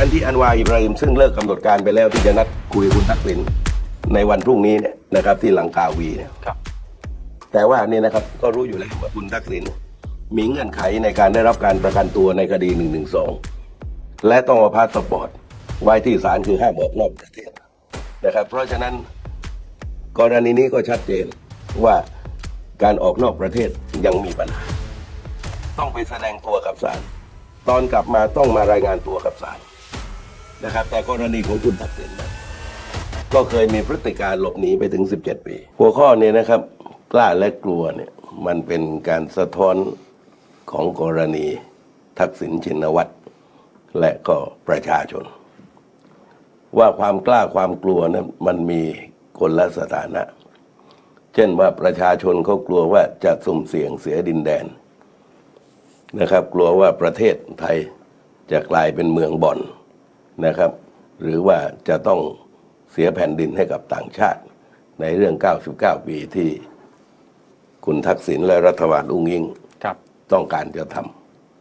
การที่อันวาอิบราฮิมซึ่งเลิกกำหนดการไปแล้วที่จะนัดคุยกับคุณทักษิณในวันพรุ่งนี้เนี่ยนะครับ ที่ลังกาวีเนี่ยครับ แต่ว่านี่นะครับก็รู้อยู่แล้วว่าคุณทักษิณมีเงื่อนไขในการได้รับการประกันตัวในคดี1นึและต้องเอาพาสปอร์ตไว้ที่ศาลคือห้ามออกนอกประเทศนะครับ เพราะฉะนั้นกรณีนี้ก็ชัดเจนว่าการออกนอกประเทศยังมีปัญหา ต้องไปแสดงตัวกับศาลตอนกลับมาต้องมารายงานตัวกับศาล นะครับ แต่กรณีของคุณทักษิณนก็เคยมีพฤติการหลบหนีไปถึง 17 ปี หัวข้อนี้นะครับ กล้าและกลัวเนี่ยมันเป็นการสะท้อนของกรณีทักษิณชินวัตรและก็ประชาชน ว่าความกล้าความกลัวนั้นมันมีคนละสถานะ เช่นว่าประชาชนเขากลัวว่าจะสุ่มเสี่ยงเสียดินแดนนะครับ กลัวว่าประเทศไทยจะกลายเป็นเมืองบ่อน นะครับ หรือว่าจะต้องเสียแผ่นดินให้กับต่างชาติ ในเรื่อง 99 ปีที่คุณทักษิณและรัฐบาลอุ้งอิงครับต้องการจะท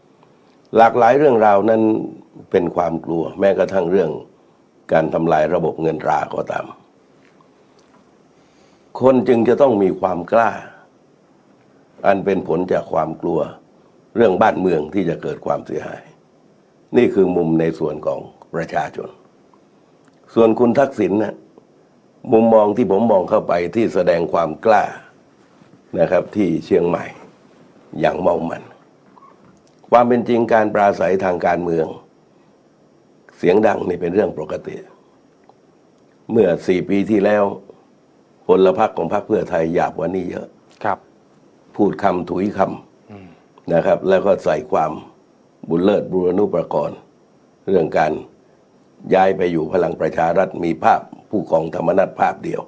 ำหลากหลายเรื่องราวนั้นเป็นความกลัว แม้กระทั่งเรื่องการทำลายระบบเงินตราก็ตาม คนจึงจะต้องมีความกล้า อันเป็นผลจากความกลัว เรื่องบ้านเมืองที่จะเกิดความเสียหาย นี่คือมุมในส่วนของ ประชาชน ส่วนคุณทักษิณนะมุมมองที่ผมมองเข้าไปที่แสดงความกล้านะครับ ที่เชียงใหม่อย่างเมามัน ความเป็นจริงการปราศัยทางการเมือง เสียงดังนี่เป็นเรื่องปกติ เมื่อสี่ปีที่แล้วพลพรรคของพรรคเพื่อไทยหยาบกว่านี้เยอะครับ พูดคำถุยคำนะครับ แล้วก็ใส่ความบุญเลิศบุรณุประกรณ์เรื่องการ ย้ายไปอยู่พลังประชารัฐมีภาพผู้กองธรรมนัฐภาพเดียว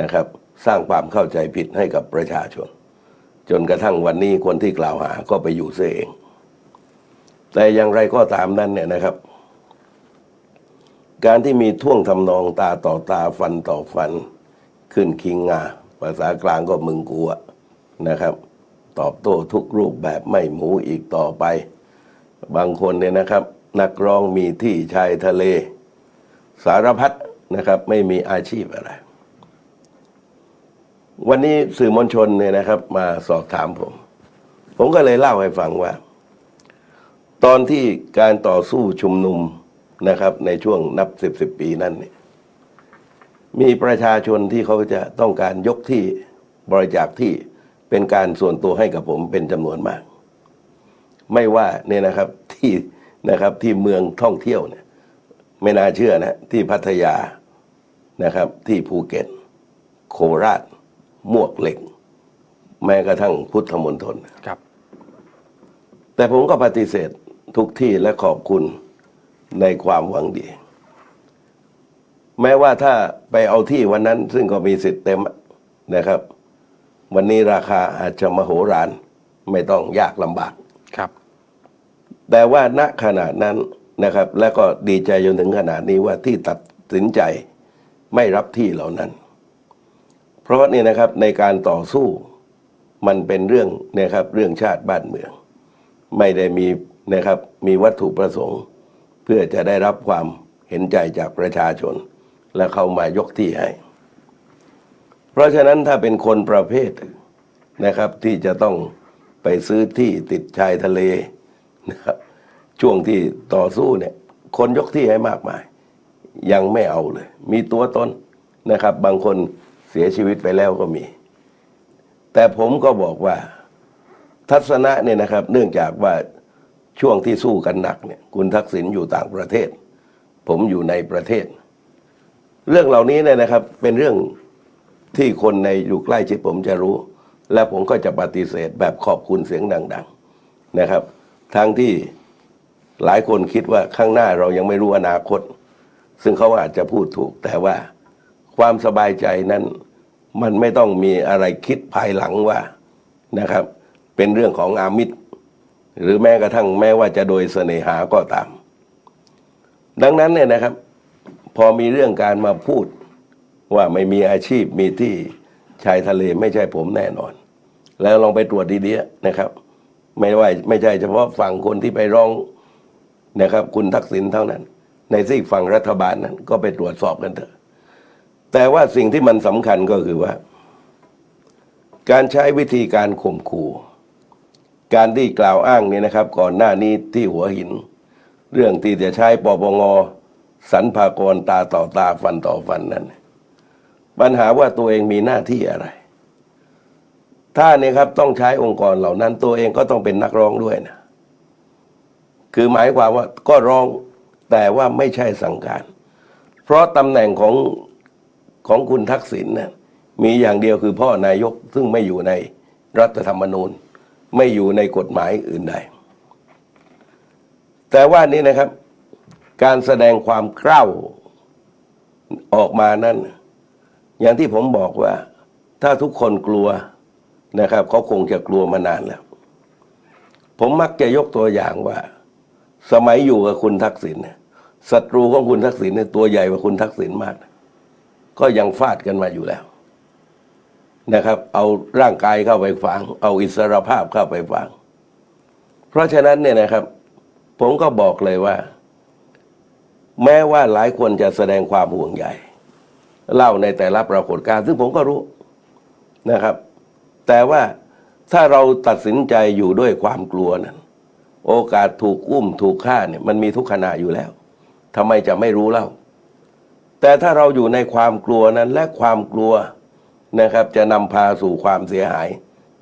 นะครับ สร้างความเข้าใจผิดให้กับประชาชน จนกระทั่งวันนี้คนที่กล่าวหาก็ไปอยู่เสียเอง แต่อย่างไรก็ตามนั้นเนี่ยนะครับ การที่มีท่วงทำนองตาต่อตาฟันต่อฟัน ขึ้นคิงงาภาษากลางก็มึงกูอะนะครับ ตอบโต้ทุกรูปแบบไม่หมูอีกต่อไป บางคนเนี่ยนะครับ นักร้องมีที่ชายทะเล สารพัดนะครับ ไม่มีอาชีพอะไร วันนี้สื่อมวลชนเนี่ยนะครับ มาสอบถามผม ผมก็เลยเล่าให้ฟังว่า ตอนที่การต่อสู้ชุมนุมนะครับ ในช่วงนับสิบสิบปีนั้นเนี่ยมีประชาชนที่เขาจะต้องการยกที่บริจาคที่เป็นการส่วนตัวให้กับผมเป็นจำนวนมาก ไม่ว่าเนี่ยนะครับที่ นะครับ ที่เมืองท่องเที่ยวเนี่ย ไม่น่าเชื่อนะที่พัทยานะครับ ที่ภูเก็ต โคราชมวกเหล็ก แม้กระทั่งพุทธมณฑลครับ แต่ผมก็ปฏิเสธทุกที่และขอบคุณในความหวังดี แม้ว่าถ้าไปเอาที่วันนั้นซึ่งก็มีสิทธิ์เต็มนะครับ วันนี้ราคาอาจจะมโหฬารไม่ต้องยากลำบากครับ แต่ว่าณขณะนั้นนะครับ และก็ดีใจจนถึงขนาดนี้ว่าที่ตัดสินใจไม่รับที่เหล่านั้น เพราะนี่นะครับในการต่อสู้มันเป็นเรื่องนะครับเรื่องชาติบ้านเมือง ไม่ได้มีนะครับมีวัตถุประสงค์ เพื่อจะได้รับความเห็นใจจากประชาชน และเขามายกที่ให้ เพราะฉะนั้นถ้าเป็นคนประเภทนะครับที่จะต้องไปซื้อที่ติดชายทะเลนะครับ ช่วงที่ต่อสู้เนี่ย คนยกที่ให้มากมาย ยังไม่เอาเลย มีตัวตนนะครับ บางคนเสียชีวิตไปแล้วก็มี แต่ผมก็บอกว่า ทัศนะเนี่ยนะครับ เนื่องจากว่าช่วงที่สู้กันหนักเนี่ยคุณทักษิณอยู่ต่างประเทศ ผมอยู่ในประเทศ เรื่องเหล่านี้เนี่ยนะครับ เป็นเรื่องที่คนในอยู่ใกล้ชิดผมจะรู้ และผมก็จะปฏิเสธแบบขอบคุณเสียงดัง ๆนะครับ ทั้งที่ หลายคนคิดว่าข้างหน้าเรายังไม่รู้อนาคต ซึ่งเขาอาจจะพูดถูก แต่ว่าความสบายใจนั้นมันไม่ต้องมีอะไรคิดภายหลังว่านะครับ เป็นเรื่องของอามิตร หรือแม้กระทั่งแม้ว่าจะโดยเสน่หาก็ตาม ดังนั้นเนี่ยนะครับ พอมีเรื่องการมาพูดว่าไม่มีอาชีพมีที่ชายทะเลไม่ใช่ผมแน่นอน แล้วลองไปตรวจดีๆนะครับ ไม่ว่าไม่ใช่เฉพาะฝั่งคนที่ไปร้อง นะครับ คุณทักษิณเท่านั้น ในซีกฝั่งรัฐบาลนั้น ก็ไปตรวจสอบกันเถอะ แต่ว่าสิ่งที่มันสำคัญก็คือว่า การใช้วิธีการข่มขู่การที่กล่าวอ้างเนี่ยนะครับ ก่อนหน้านี้ที่หัวหิน เรื่องที่จะใช้ปปงสรรพากรตาต่อตาฟันต่อฟันนั้น ปัญหาว่าตัวเองมีหน้าที่อะไร ถ้าเนี่ยครับต้องใช้องค์กรเหล่านั้นตัวเองก็ต้องเป็นนักร้องด้วยนะ คือหมายความว่าก็ร้องแต่ว่าไม่ใช่สั่งการ เพราะตำแหน่งของของคุณทักษิณนะมีอย่างเดียวคือพ่อนายกซึ่งไม่อยู่ในรัฐธรรมนูญ ไม่อยู่ในกฎหมายอื่นใด แต่ว่านี้นะครับ การแสดงความกล้าออกมานั้น อย่างที่ผมบอกว่า ถ้าทุกคนกลัวนะครับเขาคงจะกลัวมานานแล้ว ผมมักจะยกตัวอย่างว่า สมัยอยู่กับคุณทักษิณเนี่ยศัตรูของคุณทักษิณเนี่ยตัวใหญ่กว่าคุณทักษิณมาก ก็ยังฟาดกันมาอยู่แล้ว นะครับ เอาร่างกายเข้าไปฝัง เอาอิสรภาพเข้าไปฝัง เพราะฉะนั้นเนี่ยนะครับ ผมก็บอกเลยว่า แม้ว่าหลายคนจะแสดงความห่วงใยเล่าในแต่ละปรากฏการณ์ซึ่งผมก็รู้นะครับ แต่ว่าถ้าเราตัดสินใจอยู่ด้วยความกลัวนั้น โอกาสถูกอุ้มถูกฆ่าเนี่ยมันมีทุกขณะอยู่แล้วทำไมจะไม่รู้เล่า แต่ถ้าเราอยู่ในความกลัวนั้นและความกลัวนะครับ จะนำพาสู่ความเสียหาย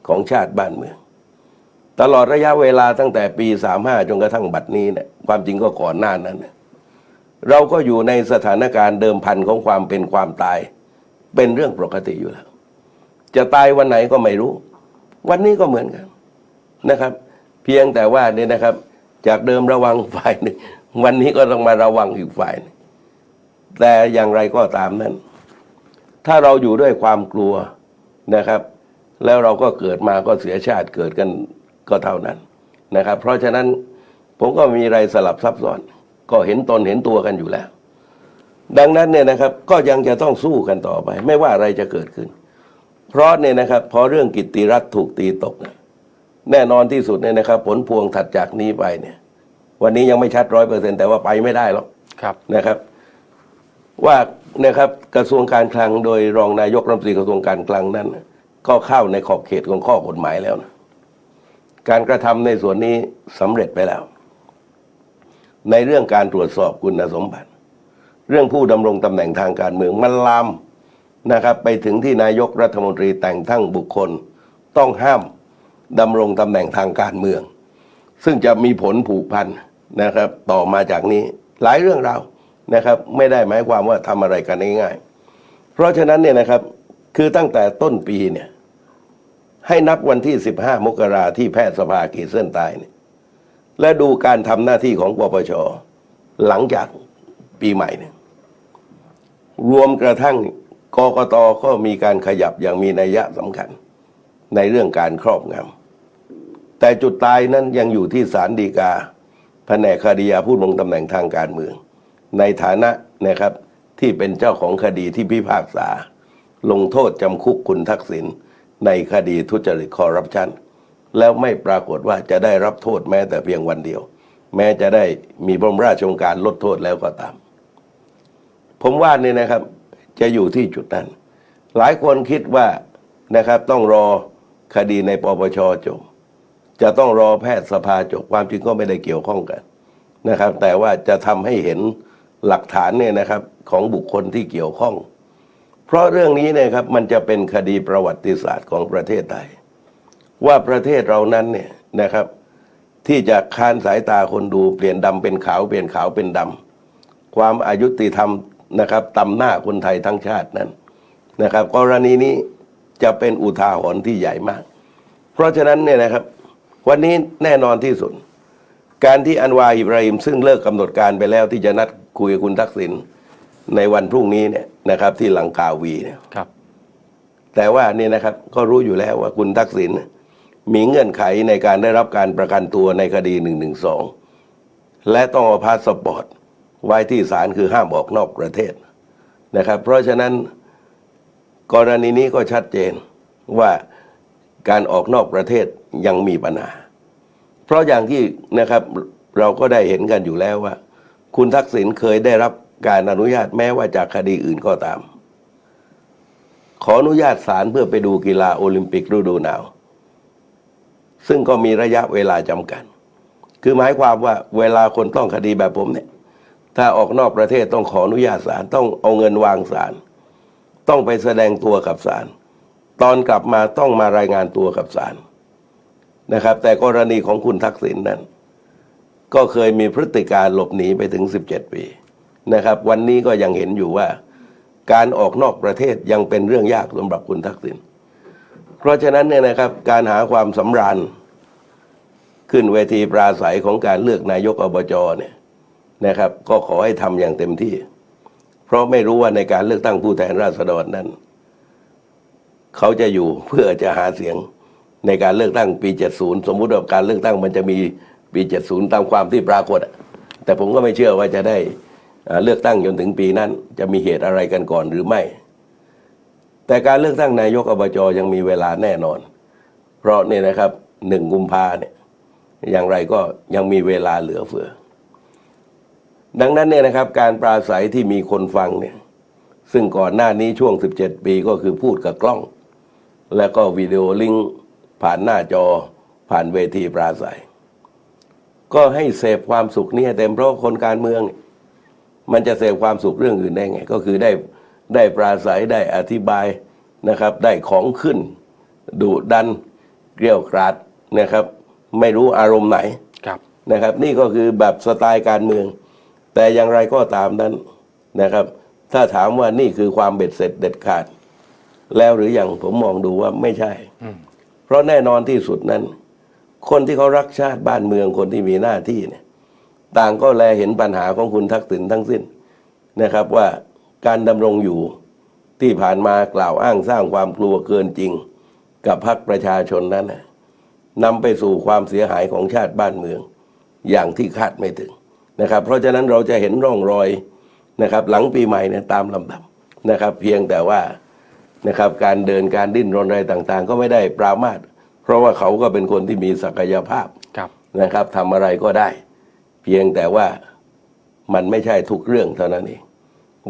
ของชาติบ้านเมือง ตลอดระยะเวลาตั้งแต่ปี 35 จนกระทั่งบัดนี้เนี่ยความจริงก็ก่อนหน้านั้นเนเราก็อยู่ในสถานการณ์เดิมพันของความเป็นความตาย เป็นเรื่องปกติอยู่แล้ว จะตายวันไหนก็ไม่รู้ วันนี้ก็เหมือนกันนะครับ เพียงแต่ว่าเนี่ยนะครับ จากเดิมระวังฝ่ายหนึ่งวันนี้ก็ต้องมาระวังอีกฝ่ายหนึ่งแต่อย่างไรก็ตามนั้น ถ้าเราอยู่ด้วยความกลัวนะครับ แล้วเราก็เกิดมาก็เสียชาติเกิดกันก็เท่านั้นนะครับ เพราะฉะนั้นผมก็มีอะไรสลับซับซ้อน ก็เห็นตนเห็นตัวกันอยู่แล้ว ดังนั้นเนี่ยนะครับก็ยังจะต้องสู้กันต่อไป ไม่ว่าอะไรจะเกิดขึ้น เพราะเนี่ยนะครับพอเรื่องกิตติรัฐถูกตีตกเนี่ย แน่นอนที่สุดเนี่ยนะครับ ผลพวงถัดจากนี้ไปเนี่ย วันนี้ยังไม่ชัดร้อยเปอร์เซ็นแต่ว่าไปไม่ได้หรอกครับนะครับ ว่านะครับกระทรวงการคลังโดยรองนายกรัฐมนตรีกระทรวงการคลังนั้น ก็เข้าในขอบเขตของข้อกฎหมายแล้วนะการกระทำในส่วนนี้สำเร็จไปแล้ว ในเรื่องการตรวจสอบคุณสมบัติ เรื่องผู้ดำรงตำแหน่งทางการเมืองมันลามนะครับ ไปถึงที่นายกรัฐมนตรีแต่งตั้งบุคคล ต้องห้าม ดำรงตำแหน่งทางการเมือง ซึ่งจะมีผลผูกพันนะครับ ต่อมาจากนี้หลายเรื่องราวนะครับ ไม่ได้หมายความว่าทำอะไรกันง่ายๆ เพราะฉะนั้นเนี่ยนะครับคือตั้งแต่ต้นปีเนี่ยให้นับวันที่ 15 มกราที่แพทยสภาขีดเส้นใต้เนี่ยและดูการทำหน้าที่ของปปช หลังจากปีใหม่เนี่ยรวมกระทั่งกกตก็มีการขยับอย่างมีนัยยะสำคัญ ในเรื่องการครอบงำแต่จุดตายนั้นยังอยู่ที่ศาลฎีกาแผนกคดียาผู้ลงตำแหน่งทางการเมือง ในฐานะนะครับที่เป็นเจ้าของคดีที่พิพากษา ลงโทษจำคุกคุณทักษิณในคดีทุจริตคอร์รัปชันแล้วไม่ปรากฏว่าจะได้รับโทษแม้แต่เพียงวันเดียว แม้จะได้มีพระบรมราชโองการลดโทษแล้วก็ตาม ผมว่านี่นะครับ จะอยู่ที่จุดนั้น หลายคนคิดว่านะครับต้องรอ คดีในปปชจบ จะต้องรอแพทยสภาจบความจริงก็ไม่ได้เกี่ยวข้องกันนะครับ แต่ว่าจะทำให้เห็นหลักฐานเนี่ยนะครับของบุคคลที่เกี่ยวข้อง เพราะเรื่องนี้เนี่ยครับมันจะเป็นคดีประวัติศาสตร์ของประเทศไทย ว่าประเทศเรานั้นเนี่ยนะครับ ที่จะคานสายตาคนดูเปลี่ยนดำเป็นขาวเปลี่ยนขาวเป็นดำความอายุติธรรมนะครับตำหน้าคนไทยทั้งชาตินั้นนะครับ กรณีนี้ จะเป็นอุทาหรณ์ที่ใหญ่มาก เพราะฉะนั้นเนี่ยนะครับ วันนี้แน่นอนที่สุด การที่อันวาอิบราฮิมซึ่งเลิกกำหนดการไปแล้วที่จะนัดคุยกับคุณทักษิณในวันพรุ่งนี้เนี่ยนะครับ ที่ลังกาวีเนี่ยครับ แต่ว่านี่นะครับก็รู้อยู่แล้วว่าคุณทักษิณมีเงื่อนไขในการได้รับการประกันตัวในคดีหนึ่งหนึ่งสองและต้องเอาพาสปอร์ตไว้ที่ศาลคือห้ามออกนอกประเทศนะครับ เพราะฉะนั้น กรณีนี้ก็ชัดเจนว่าการออกนอกประเทศยังมีปัญหา เพราะอย่างที่นะครับเราก็ได้เห็นกันอยู่แล้วว่า คุณทักษิณเคยได้รับการอนุญาตแม้ว่าจากคดีอื่นก็ตาม ขออนุญาตศาลเพื่อไปดูกีฬาโอลิมปิกฤดูหนาว ซึ่งก็มีระยะเวลาจำกัด คือหมายความว่าเวลาคนต้องคดีแบบผมเนี่ย ถ้าออกนอกประเทศต้องขออนุญาตศาลต้องเอาเงินวางศาล ต้องไปแสดงตัวกับศาลตอนกลับมาต้องมารายงานตัวกับศาลนะครับ แต่กรณีของคุณทักษิณนั้น ก็เคยมีพฤติการหลบหนีไปถึง 17 ปีนะครับ วันนี้ก็ยังเห็นอยู่ว่า การออกนอกประเทศยังเป็นเรื่องยากสำหรับคุณทักษิณเพราะฉะนั้นเนี่ยนะครับการหาความสำราญขึ้นเวทีปราศัยของการเลือกนายกอบจเนี่ยนะครับ ก็ขอให้ทำอย่างเต็มที่ เพราะไม่รู้ว่าในการเลือกตั้งผู้แทนราษฎรนั้น เขาจะอยู่เพื่อจะหาเสียงในการเลือกตั้งปี 70 สมมุติว่าการเลือกตั้งมันจะมีปี 70 ตามความที่ปรากฏ แต่ผมก็ไม่เชื่อว่าจะได้เลือกตั้งจนถึงปีนั้น จะมีเหตุอะไรกันก่อนหรือไม่ แต่การเลือกตั้งนายกอบจยังมีเวลาแน่นอน เพราะเนี่ยนะครับหนึ่งกุมภาเนี่ยอย่างไรก็ยังมีเวลาเหลือเฟือ ดังนั้นเนี่ยนะครับการปราศัยที่มีคนฟังเนี่ย ซึ่งก่อนหน้านี้ช่วง 17 ปีก็คือพูดกับกล้อง แล้วก็วิดีโอลิงก์ผ่านหน้าจอผ่านเวทีปราศัย ก็ให้เสพความสุขนี้ให้เต็มเพราะคนการเมืองเนี่ยมันจะเสพความสุขเรื่องอื่นได้ไง ก็คือได้ได้ปราศัยได้อธิบายนะครับ ได้ของขึ้นดุดันเกลียวกราดนะครับ ไม่รู้อารมณ์ไหนครับนะครับ นี่ก็คือแบบสไตล์การเมือง แต่อย่างไรก็ตามนั้นนะครับ ถ้าถามว่านี่คือความเบ็ดเสร็จเด็ดขาด แล้วหรืออยังผมมองดูว่าไม่ใช่อืมเพราะแน่นอนที่สุดนั้น คนที่เขารักชาติบ้านเมืองคนที่มีหน้าที่เนี่ย ต่างก็แลเห็นปัญหาของคุณทักษิณทั้งสิ้นนะครับว่าการดำรงอยู่ที่ผ่านมากล่าวอ้างสร้างความกลัวเกินจริง กับพรรคประชาชนนั้นนะนำไปสู่ความเสียหายของชาติบ้านเมือง อย่างที่คาดไม่ถึง นะครับ เพราะฉะนั้นเราจะเห็นร่องรอยนะครับ หลังปีใหม่เนี่ยตามลำดับนะครับ เพียงแต่ว่านะครับการเดินการดิ้นรนอะไรต่างๆ ก็ไม่ได้ปรามาสเพราะว่าเขาก็เป็นคนที่มีศักยภาพครับนะครับทำอะไรก็ได้ เพียงแต่ว่ามันไม่ใช่ทุกเรื่องเท่านั้นเอง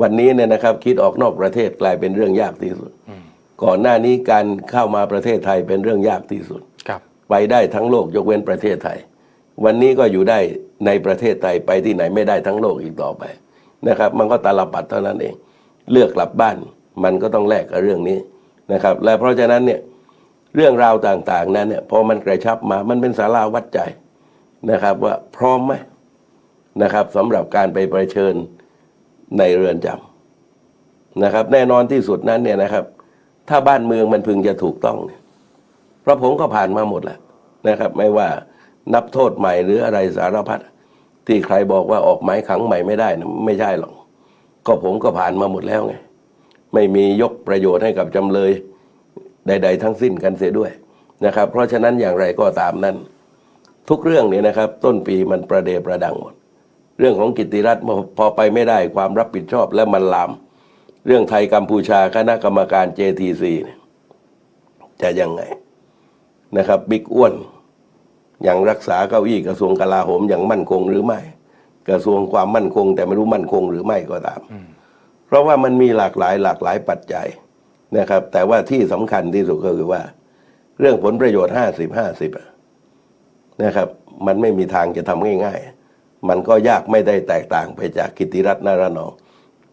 วันนี้เนี่ยนะครับ คิดออกนอกประเทศกลายเป็นเรื่องยากที่สุดอืมก่อนหน้านี้การเข้ามาประเทศไทยเป็นเรื่องยากที่สุดครับไปได้ทั้งโลกยกเว้นประเทศไทย วันนี้ก็อยู่ได้ ในประเทศไทยไปที่ไหนไม่ได้ทั้งโลกอีกต่อไปนะครับ มันก็ตาลปัดเท่านั้นเอง เลือกกลับบ้านมันก็ต้องแลกกับเรื่องนี้นะครับ และเพราะฉะนั้นเนี่ยเรื่องราวต่างๆนั้นเนี่ยพอมันกระชับมามันเป็นสาราวัดใจนะครับ ว่าพร้อมไหมนะครับสำหรับการไปประชิญในเรือนจำนะครับ แน่นอนที่สุดนั้นเนี่ยนะครับ ถ้าบ้านเมืองมันพึงจะถูกต้องเนี่ยเพราะผมก็ผ่านมาหมดแล้วนะครับ ไม่ว่า นับโทษใหม่หรืออะไรสารพัดที่ใครบอกว่าออกหมายขังใหม่ไม่ได้นะไม่ใช่หรอก ก็ผมก็ผ่านมาหมดแล้วไง ไม่มียกประโยชน์ให้กับจำเลยใด ๆ ทั้งสิ้นกันเสียด้วยนะครับ เพราะฉะนั้นอย่างไรก็ตามนั้น ทุกเรื่องเนี่ยนะครับ ต้นปีมันประเดประดังหมด เรื่องของกิติรัฐพอพอไปไม่ได้ความรับผิดชอบและมันลาม เรื่องไทยกัมพูชาคณะกรรมการ JTC เนี่ยจะยังไงนะครับบิ๊กอ้วน ยังรักษาเก้าอี้กระทรวงกลาโหมอย่างมั่นคงหรือไม่ กระทรวงความมั่นคง แต่ไม่รู้มั่นคงหรือไม่ก็ตาม เพราะว่ามันมีหลากหลายหลากหลายปัจจัยนะครับ แต่ว่าที่สำคัญที่สุดก็คือว่า เรื่องผลประโยชน์ห้าสิบห้าสิบนะครับ มันไม่มีทางจะทำง่าย ๆ มันก็ยากไม่ได้แตกต่างไปจากกิตติรัตน์นารนอง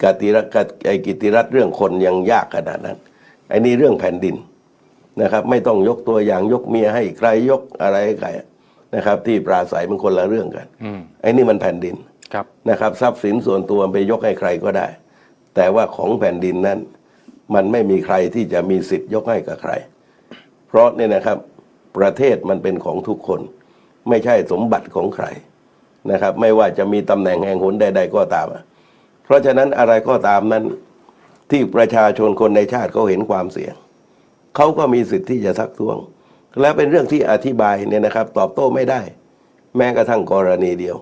กติรัตน์ไอ้กิตติรัตน์เรื่องคนยังยากขนาดนั้นไอ้นี่เรื่องแผ่นดินนะครับ ไม่ต้องยกตัวอย่างยกเมียให้ใครยกอะไรให้ใคร นะครับ ที่ปราศัยมันคนละเรื่องกันอืมไอ้นี่มันแผ่นดินครับนะครับ ทรัพย์สินส่วนตัวไปยกให้ใครก็ได้ แต่ว่าของแผ่นดินนั้น มันไม่มีใครที่จะมีสิทธิ์ยกให้กับใคร เพราะเนี่ยนะครับ ประเทศมันเป็นของทุกคน ไม่ใช่สมบัติของใครนะครับ ไม่ว่าจะมีตำแหน่งแห่งหนใด ๆ ก็ตาม เพราะฉะนั้นอะไรก็ตามนั้นที่ประชาชนคนในชาติเขาเห็นความเสี่ยงเขาก็มีสิทธิ์ที่จะทักท้วง และเป็นเรื่องที่อธิบายเนี่ยนะครับ ตอบโต้ไม่ได้ แม้กระทั่งกรณีเดียว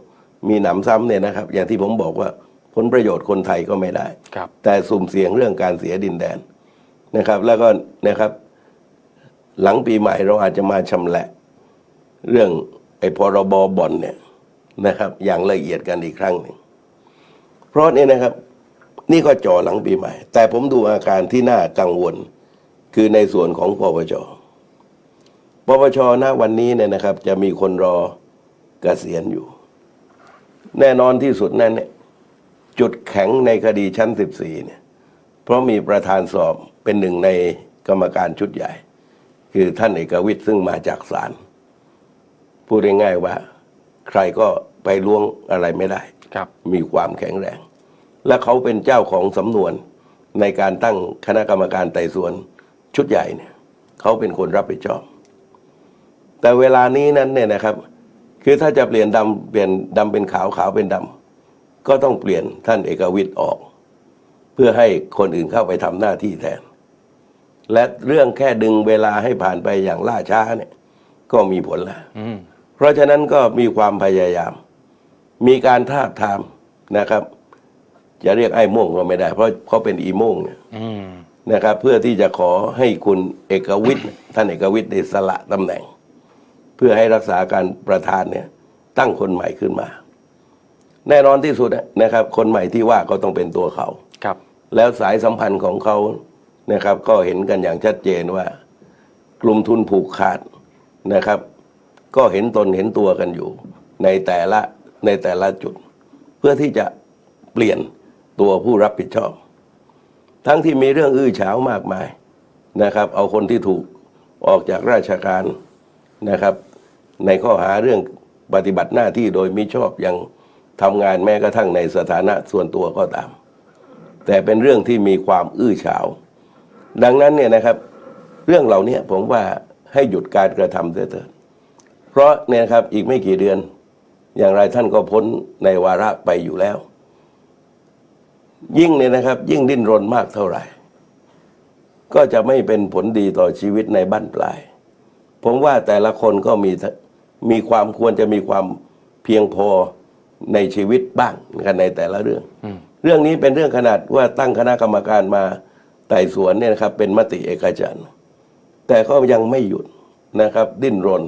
มีหนำซ้ำเนี่ยนะครับ อย่างที่ผมบอกว่าผลประโยชน์คนไทยก็ไม่ได้ครับแต่สุ่มเสี่ยงเรื่องการเสียดินแดนนะครับ แล้วก็นะครับ หลังปีใหม่เราอาจจะมาชำแหละ เรื่องไอ้พรบบ่อนเนี่ยนะครับ อย่างละเอียดกันอีกครั้งหนึ่งเพราะเนี่ยนะครับ นี่ก็จ่อหลังปีใหม่ แต่ผมดูอาการที่น่ากังวล คือในส่วนของปปช ปปชณวันนี้เนี่ยนะครับ จะมีคนรอเกษียณอยู่ แน่นอนที่สุดนั่นเนี่ยจุดแข็งในคดีชั้น 14 เนี่ย เพราะมีประธานสอบเป็นหนึ่งในกรรมการชุดใหญ่ คือท่านเอกวิทย์ซึ่งมาจากศาลพูดง่ายๆว่า ใครก็ไปล้วงอะไรไม่ได้ครับ มีความแข็งแรง และเขาเป็นเจ้าของสำนวนในการตั้งคณะกรรมการไต่สวนชุดใหญ่เนี่ย เขาเป็นคนรับผิดชอบ แต่เวลานี้นั้นเนี่ยนะครับ คือถ้าจะเปลี่ยนดำเปลี่ยนดำเป็นขาวขาวเป็นดำก็ต้องเปลี่ยนท่านเอกวิทย์ออก เพื่อให้คนอื่นเข้าไปทำหน้าที่แทน และเรื่องแค่ดึงเวลาให้ผ่านไปอย่างล่าช้าเนี่ย ก็มีผลแล้วอืมเพราะฉะนั้นก็มีความพยายาม มีการทาบทามนะครับจะเรียกไอ้โม่งก็ไม่ได้ เพราะเขาเป็นอีโม่งเนี่ยอืมนะครับ เพื่อที่จะขอให้คุณเอกวิทย์ท่านเอกวิทย์ได้สละตำแหน่งเพื่อให้รักษาการประธานเนี่ยตั้งคนใหม่ขึ้นมา แน่นอนที่สุดนะครับ คนใหม่ที่ว่าก็ต้องเป็นตัวเขาครับ แล้วสายสัมพันธ์ของเขานะครับ ก็เห็นกันอย่างชัดเจนว่า กลุ่มทุนผูกขาดนะครับ ก็เห็นตนเห็นตัวกันอยู่ ในแต่ละในแต่ละจุด เพื่อที่จะเปลี่ยนตัวผู้รับผิดชอบ ทั้งที่มีเรื่องอื้อฉาวมากมายนะครับ เอาคนที่ถูกออกจากราชการนะครับ ในข้อหาเรื่องปฏิบัติหน้าที่โดยมิชอบยังทำงานแม้กระทั่งในสถานะส่วนตัวก็ตาม แต่เป็นเรื่องที่มีความอื้อฉาว ดังนั้นเนี่ยนะครับ เรื่องเหล่านี้ผมว่าให้หยุดการกระทำเสียเถิดเพราะเนี่ยครับอีกไม่กี่เดือน อย่างไรท่านก็พ้นในวาระไปอยู่แล้ว ยิ่งเนี่ยนะครับ ยิ่งดิ้นรนมากเท่าไหร่ ก็จะไม่เป็นผลดีต่อชีวิตในบ้านปลาย ผมว่าแต่ละคนก็มี มีความควรจะมีความเพียงพอในชีวิตบ้างกันในแต่ละเรื่องอืมเรื่องนี้เป็นเรื่องขนาดว่าตั้งคณะกรรมการมาไต่สวนเนี่ยนะครับ เป็นมติเอกฉันท์แต่ก็ยังไม่หยุดนะครับ ดิ้นรน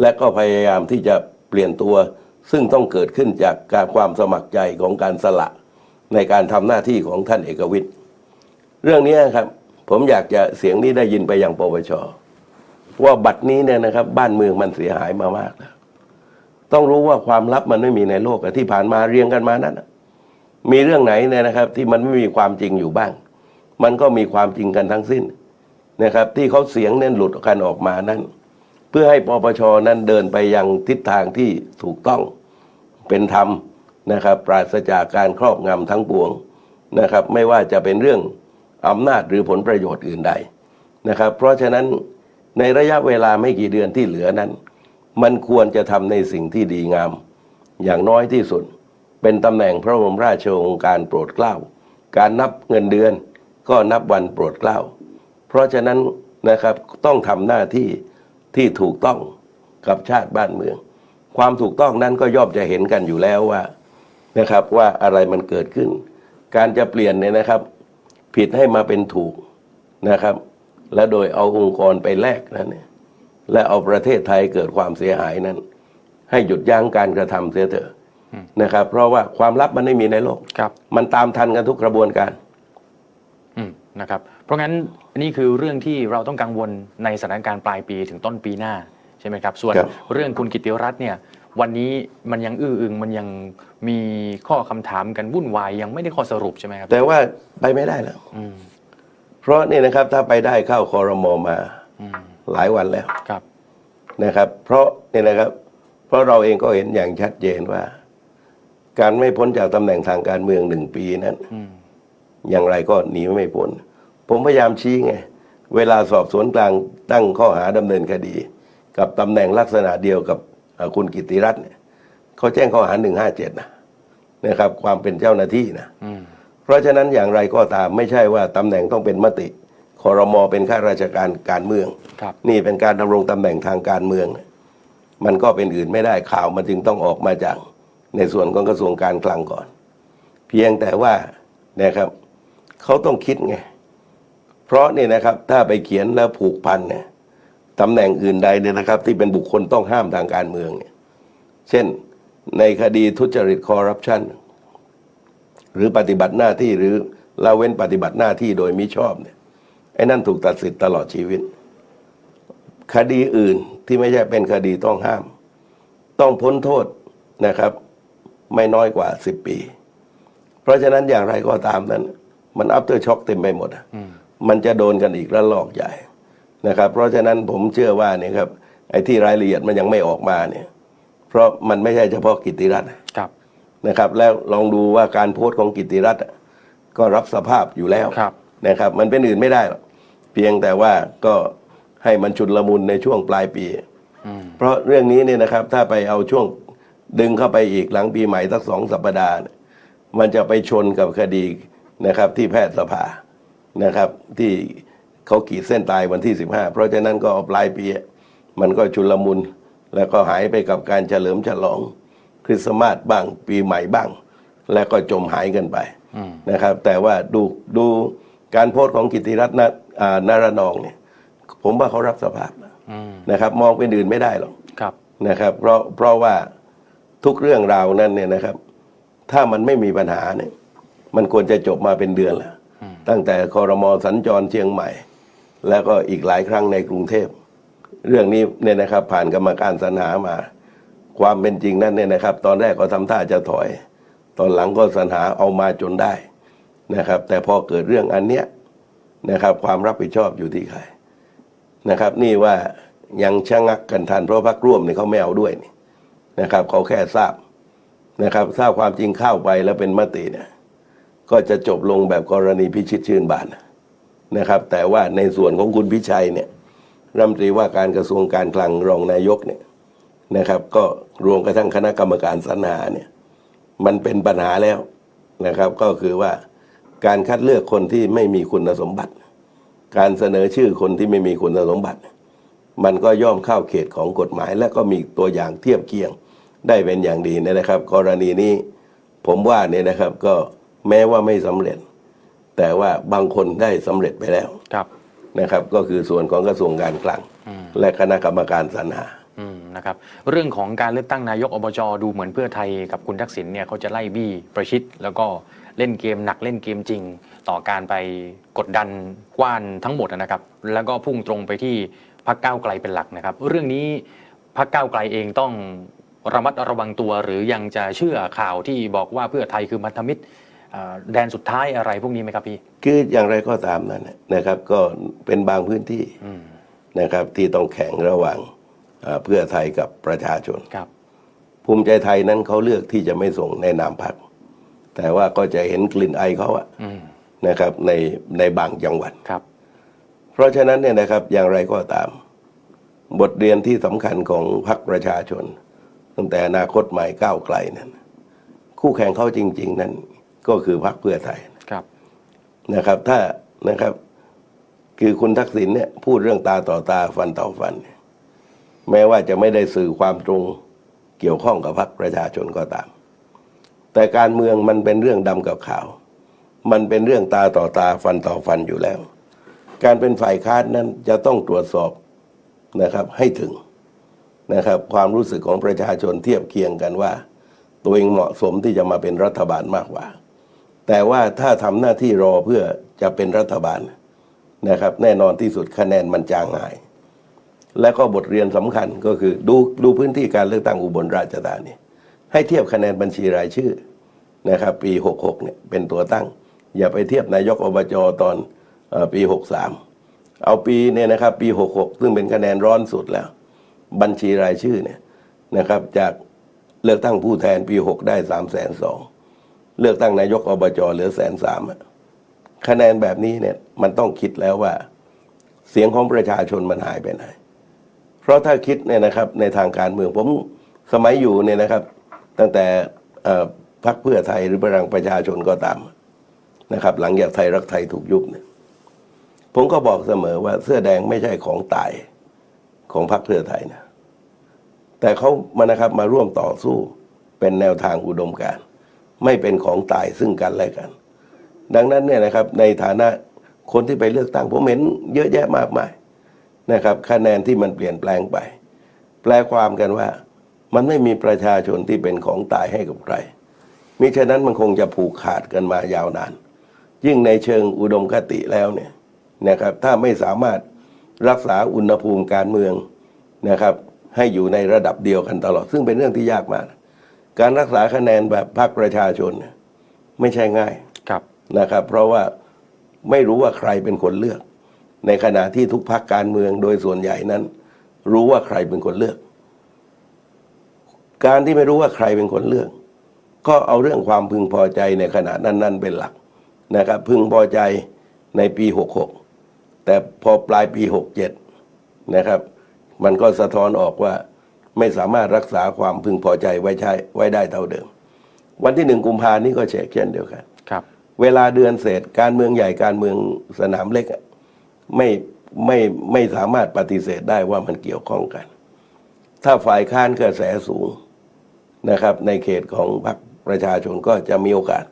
และก็พยายามที่จะเปลี่ยนตัว ซึ่งต้องเกิดขึ้นจากการความสมัครใจของการสละ ในการทำหน้าที่ของท่านเอกวิทย์ เรื่องนี้ครับ ผมอยากจะเสียงนี้ได้ยินไปยังปปช ว่าบัตรนี้เนี่ยนะครับ บ้านเมืองมันเสียหายมามากแล้วต้องรู้ว่าความลับมันไม่มีในโลกอะที่ผ่านมาเรียงกันมานั้นมีเรื่องไหนเนี่ยนะครับ ที่มันไม่มีความจริงอยู่บ้าง มันก็มีความจริงกันทั้งสิ้นนะครับ ที่เขาเสียงเนี่ยหลุดกันออกมานั้น เพื่อให้ปปชนั้นเดินไปยังทิศทางที่ถูกต้องเป็นธรรมนะครับ ปราศจากการครอบงำทั้งปวงนะครับ ไม่ว่าจะเป็นเรื่องอำนาจหรือผลประโยชน์อื่นใดนะครับ เพราะฉะนั้น ในระยะเวลาไม่กี่เดือนที่เหลือนั้น มันควรจะทำในสิ่งที่ดีงาม อย่างน้อยที่สุด เป็นตำแหน่งพระบรมราชโองการโปรดเกล้า การนับเงินเดือนก็นับวันโปรดเกล้า เพราะฉะนั้นนะครับต้องทำหน้าที่ที่ถูกต้องกับชาติบ้านเมือง ความถูกต้องนั้นก็ย่อมจะเห็นกันอยู่แล้วว่านะครับว่าอะไรมันเกิดขึ้น การจะเปลี่ยนเนี่ยนะครับ ผิดให้มาเป็นถูกนะครับ และโดยเอาองค์กรไปแลกนั้นเนี่ยและเอาประเทศไทยเกิดความเสียหายนั้น ให้หยุดยั้งการกระทำเสียเถอะนะครับ เพราะว่าความลับมันไม่มีในโลกครับมันตามทันกันทุกกระบวนการอืมนะครับ เพราะงั้นนี่คือเรื่องที่เราต้องกังวลในสถานการณ์ปลายปีถึงต้นปีหน้าใช่ไหมครับ ส่วนครับเรื่องคุณกิติรัตน์เนี่ย วันนี้มันยังอื้ออึงมันยังมีข้อคำถามกันวุ่นวายยังไม่ได้ข้อสรุปใช่ไหมครับ แต่ว่าไปไม่ได้แล้วอืม เพราะนี่นะครับถ้าไปได้เข้าคอรมอมาอืมหลายวันแล้วครับนะครับ เพราะนี่นะครับ เพราะเราเองก็เห็นอย่างชัดเจนว่า การไม่พ้นจากตำแหน่งทางการเมืองหนึ่งปีนั้นอืมอย่างไรก็หนีไม่พ้นผมพยายามชี้ไงเวลาสอบสวนกลางตั้งข้อหาดำเนินคดี กับตำแหน่งลักษณะเดียวกับเอ่อคุณกิติรัตน์เนี่ยเขาแจ้งข้อหาหนึ่งห้าเจ็ดนะนะครับ ความเป็นเจ้าหน้าที่นะอืม เพราะฉะนั้นอย่างไรก็ตามไม่ใช่ว่าตำแหน่งต้องเป็นมติคอรมอเป็นข้าราชการการเมืองครับนี่เป็นการดำรงตำแหน่งทางการเมือง มันก็เป็นอื่นไม่ได้ข่าวมันจึงต้องออกมาจากในส่วนของกระทรวงการคลังก่อน เพียงแต่ว่านะครับเขาต้องคิดไงเพราะนี่นะครับถ้าไปเขียนแล้วผูกพันเนี่ยตำแหน่งอื่นใดเนี่ยนะครับ ที่เป็นบุคคลต้องห้ามทางการเมืองเนี่ยเช่นในคดีทุจริตคอร์รัปชัน หรือปฏิบัติหน้าที่หรือละเว้นปฏิบัติหน้าที่โดยมิชอบเนี่ยไอ้นั่นถูกตัดสิทธิ์ตลอดชีวิต คดีอื่นที่ไม่ใช่เป็นคดีต้องห้าม ต้องพ้นโทษนะครับ ไม่น้อยกว่าสิบปี เพราะฉะนั้นอย่างไรก็ตามนั้น มันอัพเตอร์ช็อกเต็มไปหมดอะอืมมันจะโดนกันอีกระลอกใหญ่นะครับ เพราะฉะนั้นผมเชื่อว่าเนี่ยครับไอ้ที่รายละเอียดมันยังไม่ออกมาเนี่ย เพราะมันไม่ใช่เฉพาะกิตติรัตน์ครับ นะครับ แล้วลองดูว่าการโพสต์ของกิตติรัตน์อะก็รับสภาพอยู่แล้วครับนะครับ มันเป็นอื่นไม่ได้หรอกเพียงแต่ว่าก็ให้มันชุนละมุนในช่วงปลายปีอืมเพราะเรื่องนี้เนี่ยนะครับ ถ้าไปเอาช่วงดึงเข้าไปอีกหลังปีใหม่สักสองสัปดาห์เนี่ยมันจะไปชนกับคดีนะครับ ที่แพทยสภานะครับ ที่เขาขีดเส้นตายวันที่ 15 เพราะฉะนั้นก็เอาปลายปีอะมันก็ชุลมุน แล้วก็หายไปกับการเฉลิมฉลอง คริสต์มาสบ้างปีใหม่บ้าง แล้วก็จมหายกันไปอืมนะครับ แต่ว่าดูดูการโพสต์ของกิตติรัตน์นอ่านารนองเนี่ย ผมว่าเขารับสภาพอืมนะครับ มองเป็นอื่นไม่ได้หรอกครับนะครับ เพราะเพราะว่าทุกเรื่องราวนั้นเนี่ยนะครับ ถ้ามันไม่มีปัญหาเนี่ย มันควรจะจบมาเป็นเดือนแล้วอืมตั้งแต่คอรมอสัญจรเชียงใหม่ แล้วก็อีกหลายครั้งในกรุงเทพ เรื่องนี้เนี่ยนะครับ ผ่านกรรมการสรรหามา ความเป็นจริงนั้นเนี่ยนะครับ ตอนแรกก็ทำท่าจะถอย ตอนหลังก็สรรหาเอามาจนได้นะครับ แต่พอเกิดเรื่องอันเนี้ยนะครับ ความรับผิดชอบอยู่ที่ใครนะครับ นี่ว่ายังชะงักกันทันเพราะพรรคร่วมเนี่ยเขาไม่เอาด้วยนี่นะครับเขาแค่ทราบนะครับทราบความจริงเข้าไปแล้วเป็นมติเนี่ยก็จะจบลงแบบกรณีพิชิตชื่นบานนะครับ แต่ว่าในส่วนของคุณพิชัยเนี่ยรัฐมนตรีว่าการกระทรวงการคลังรองนายกเนี่ย นะครับ ก็รวมกระทั่งคณะกรรมการสรรหาเนี่ยมันเป็นปัญหาแล้วนะครับ ก็คือว่าการคัดเลือกคนที่ไม่มีคุณสมบัติ การเสนอชื่อคนที่ไม่มีคุณสมบัติ มันก็ย่อมเข้าเขตของกฎหมาย และก็มีตัวอย่างเทียบเคียงได้เป็นอย่างดีนะครับ กรณีนี้ผมว่าเนี่ยนะครับก็แม้ว่าไม่สำเร็จ แต่ว่าบางคนได้สำเร็จไปแล้วครับนะครับ ก็คือส่วนของกระทรวงการคลังอืมและคณะกรรมการสรรหา อืมนะครับเรื่องของการเลือกตั้งนายกอบจดูเหมือนเพื่อไทยกับคุณทักษิณเนี่ยเขาจะไล่บี้ประชิด แล้วก็เล่นเกมหนักเล่นเกมจริง ต่อการไปกดดันกว้านทั้งหมดนะครับ แล้วก็พุ่งตรงไปที่พักก้าวไกลเป็นหลักนะครับ เรื่องนี้พักก้าวไกลเองต้องระมัดระวังตัวหรือยังจะเชื่อข่าวที่บอกว่าเพื่อไทยคือพันธมิตรแดนสุดท้ายอะไรพวกนี้ไหมครับพี่คืออย่างไรก็ตามนั้นนะครับ ก็เป็นบางพื้นที่นะครับที่ต้องแข่งระหว่าง เอ่อเพื่อไทยกับประชาชนครับ ภูมิใจไทยนั้นเขาเลือกที่จะไม่ส่งในนามพรรคแต่ว่าก็จะเห็นกลิ่นไอเขาอะอืมนะครับ ในในบางจังหวัดครับ เพราะฉะนั้นเนี่ยนะครับอย่างไรก็ตาม บทเรียนที่สำคัญของพรรคประชาชน ตั้งแต่อนาคตใหม่ก้าวไกลนั้นคู่แข่งเขาจริง ๆ นั้นก็คือพรรคเพื่อไทยครับนะครับ ถ้านะครับ คือคุณทักษิณเนี่ย พูดเรื่องตาต่อตาฟันต่อฟันเนี่ย แม้ว่าจะไม่ได้สื่อความตรงเกี่ยวข้องกับพรรคประชาชนก็ตาม แต่การเมืองมันเป็นเรื่องดำกับขาว มันเป็นเรื่องตาต่อตาฟันต่อฟันอยู่แล้ว การเป็นฝ่ายค้านนั้นจะต้องตรวจสอบนะครับให้ถึงนะครับความรู้สึกของประชาชนเทียบเคียงกันว่า ตัวเองเหมาะสมที่จะมาเป็นรัฐบาลมากกว่า แต่ว่าถ้าทำหน้าที่รอเพื่อจะเป็นรัฐบาลนะครับ แน่นอนที่สุดคะแนนมันจางหาย และก็บทเรียนสำคัญก็คือดูดูพื้นที่การเลือกตั้งอุบลราชธานีให้เทียบคะแนนบัญชีรายชื่อนะครับ ปี 66เนี่ยเป็นตัวตั้ง อย่าไปเทียบนายกอบจตอนอปี 63 เอาปีเนี่ยนะครับปี 66 ซึ่งเป็นคะแนนร้อนสุดแล้ว บัญชีรายชื่อเนี่ยนะครับจากเลือกตั้งผู้แทนปี 6 ได้3 2 0 0 0เลือกตั้งนายกอบจเหลือแสนสามคะแนนแบบนี้เนี่ยมันต้องคิดแล้วว่า เสียงของประชาชนมันหายไปไหน เพราะถ้าคิดเนี่ยนะครับในทางการเมืองผมสมัยอยู่เนี่ยนะครับ ตั้งแต่พรรคเพื่อไทยหรือพลังประชาชนก็ตามนะครับ หลังจากไทยรักไทยถูกยุบเนี่ยผมก็บอกเสมอว่าเสื้อแดงไม่ใช่ของตายของพรรคเพื่อไทยนะแต่เขามานะครับมาร่วมต่อสู้เป็นแนวทางอุดมการไม่เป็นของตายซึ่งกันและกัน ดังนั้นเนี่ยนะครับในฐานะคนที่ไปเลือกตั้งผมเห็นเยอะแยะมากมาย นะครับคะแนนที่มันเปลี่ยนแปลงไป แปลความกันว่า มันไม่มีประชาชนที่เป็นของตายให้กับใครมิฉะนั้นมันคงจะผูกขาดกันมายาวนาน ยิ่งในเชิงอุดมคติแล้วเนี่ยนะครับถ้าไม่สามารถรักษาอุณหภูมิการเมืองนะครับให้อยู่ในระดับเดียวกันตลอด ซึ่งเป็นเรื่องที่ยากมาก การรักษาคะแนนแบบพรรคประชาชนเนี่ยไม่ใช่ง่ายครับนะครับ เพราะว่าไม่รู้ว่าใครเป็นคนเลือก ในขณะที่ทุกพรรคการเมืองโดยส่วนใหญ่นั้น รู้ว่าใครเป็นคนเลือก การที่ไม่รู้ว่าใครเป็นคนเลือก ก็เอาเรื่องความพึงพอใจในขณะนั้นๆเป็นหลักนะครับ พึงพอใจในปี 66 แต่พอปลายปี 67 นะครับ มันก็สะท้อนออกว่าไม่สามารถรักษาความพึงพอใจไว้ใช้ไว้ได้เท่าเดิม วันที่หนึ่งกุมภานี้ก็เช่นเช่นเดียวกันครับ เวลาเดือนเศษการเมืองใหญ่การเมืองสนามเล็กอะ ไม่ไม่ไม่สามารถปฏิเสธได้ว่ามันเกี่ยวข้องกัน ถ้าฝ่ายค้านกระแสสูงนะครับ ในเขตของพรรคประชาชนก็จะมีโอกาส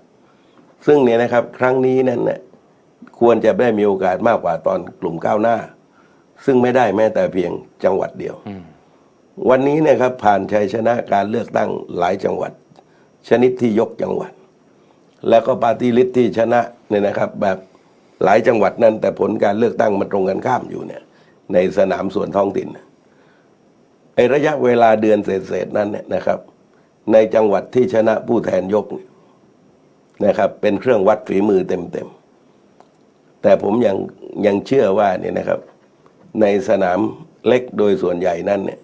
ซึ่งเนี่ยนะครับครั้งนี้นั่นเนี่ยควรจะได้มีโอกาสมากกว่าตอนกลุ่มก้าวหน้า ซึ่งไม่ได้แม้แต่เพียงจังหวัดเดียว วันนี้เนะครับผ่านชัยชนะการเลือกตั้งหลายจังหวัด ชนิดที่ยกจังหวัด แล้วก็ปาร์ตี้ลิสต์ที่ชนะเนี่ยนะครับ แบบ หลายจังหวัดนั้นแต่ผลการเลือกตั้งมันตรงกันข้ามอยู่เนี่ย ในสนามส่วนท้องถิ่นไอระยะเวลาเดือนเศษๆนั้นเนี่ยนะครับ ในจังหวัดที่ชนะผู้แทนยกเนี่ยนะครับ เป็นเครื่องวัดฝีมือเต็มๆแต่ผมยังยังเชื่อว่าเนี่ยนะครับ ในสนามเล็กโดยส่วนใหญ่นั้นเนี่ย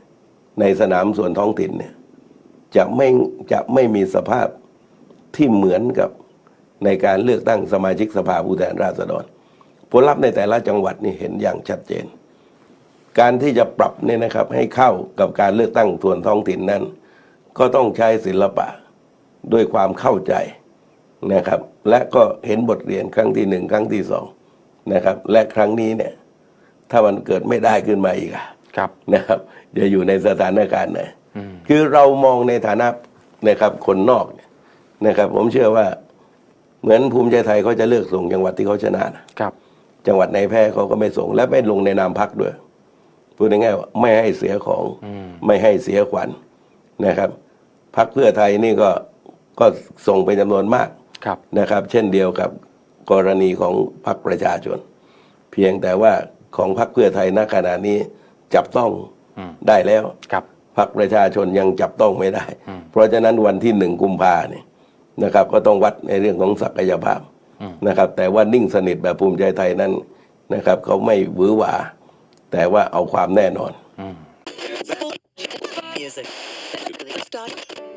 ในสนามส่วนท้องถิ่นเนี่ย จะไม่จะไม่มีสภาพที่เหมือนกับ ในการเลือกตั้งสมาชิกสภาผู้แทนราษฎร ผลลัพธ์ในแต่ละจังหวัดนี่เห็นอย่างชัดเจน การที่จะปรับเนี่ยนะครับให้เข้ากับการเลือกตั้งส่วนท้องถิ่นนั้น ก็ต้องใช้ศิลปะด้วยความเข้าใจนะครับ และก็เห็นบทเรียนครั้งที่หนึ่งครั้งที่สองนะครับ และครั้งนี้เนี่ย ถ้ามันเกิดไม่ได้ขึ้นมาอีกอะครับนะครับ จะอยู่ในสถานการณ์ไหนอืมคือเรามองในฐานะนะครับคนนอกเนี่ยนะครับ ผมเชื่อว่า เหมือนภูมิใจไทยเขาจะเลือกส่งจังหวัดที่เขาชนะนะครับ จังหวัดไหนแพ้เขาก็ไม่ส่ง และไม่ลงในนามพักด้วยพูดง่ายๆว่าไม่ให้เสียของอืมไม่ให้เสียขวัญนะครับพักเพื่อไทยนี่ก็ก็ส่งเป็นจำนวนมากครับนะครับ เช่นเดียวกับกรณีของพรรคประชาชน เพียงแต่ว่าของพรรคเพื่อไทยณขณะนี้จับต้องอืมได้แล้วครับพรรคประชาชนยังจับต้องไม่ได้อืมเพราะฉะนั้นวันที่หนึ่งกุมภาเนี่ย นะครับ ก็ต้องวัดในเรื่องของศักยภาพอืมนะครับ แต่ว่านิ่งสนิทแบบภูมิใจไทยนั้นนะครับเขาไม่หวือหวา แต่ว่าเอาความแน่นอนอืม Music. Start.